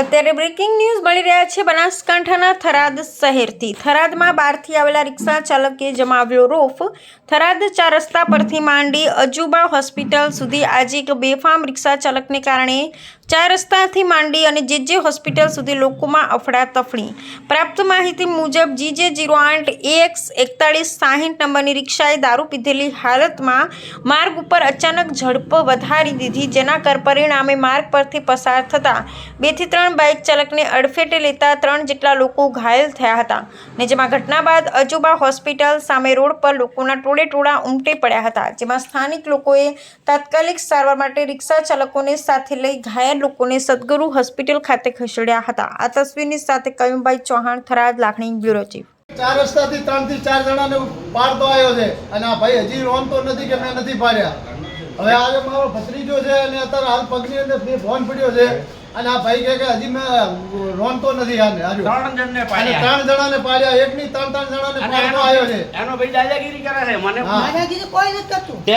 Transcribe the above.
અત્યારે breaking news મળી રહ્યા છે. બનાસકાંઠાના થરાદ શહેરથી. થરાદમાં બહારથી આવેલા રિક્ષા ચાલકે જમાવ્યો રોફ. થરાદ ચાર રસ્તા પરથી માંડી અજુબા હોસ્પિટલ સુધી આજે એક બેફામ રિક્ષા ચાલકને કારણે ચાર રસ્તાથી માંડી અને જે જે હોસ્પિટલ સુધી લોકોમાં અફડાતફડી. પ્રાપ્ત માહિતી મુજબ જીજે જીરો આઠ એક્સ એકતાળીસ સાહીઠ નંબરની રિક્ષાએ દારૂ પીધેલી હાલતમાં માર્ગ ઉપર અચાનક ઝડપ વધારી દીધી, જેના કર પરિણામે માર્ગ પરથી પસાર થતા બેથી ત્રણ બાઇક ચાલકને અડફેટે લેતા ત્રણ જેટલા લોકો ઘાયલ થયા હતા ને જેમાં ઘટના બાદ અજુબા હોસ્પિટલ સામે રોડ પર લોકોના ટોળે ટોળા ઉમટી પડ્યા હતા, જેમાં સ્થાનિક લોકોએ તાત્કાલિક સારવાર માટે રિક્ષા ચાલકોને સાથે લઈ ઘાયલ લોકોને સદગુરુ હોસ્પિટલ ખાતે ખસેડ્યા હતા. આ તસવીરની સાથે કયુમભાઈ ચૌહાણ, થરાદ, લાખણી, બ્યુરો ચીફ. ચાર રસ્તાથી ત્રણથી ચાર જણાને પાડતો આવ્યો છે અને આ ભાઈ હજી રોનતો નથી કે મેં નથી પાડ્યા. હવે આજે મારો ભત્રીજો છે અને અત્યારે હાલ પગની અંદર ફોન પડ્યો છે. અને આ ભાઈ કહે કે હજી મેં રોનતો નથી આને હજુ. ત્રણ જણને અને પાડ્યા. ત્રણ જણાને પાડ્યા એકની ત્રણ ત્રણ જણાને અને પાડતો એનો આવ્યો છે. એનો ભાઈ દાદાગીરી કરે છે. મને દાદાગીરી કોઈ નથી કરતું. તે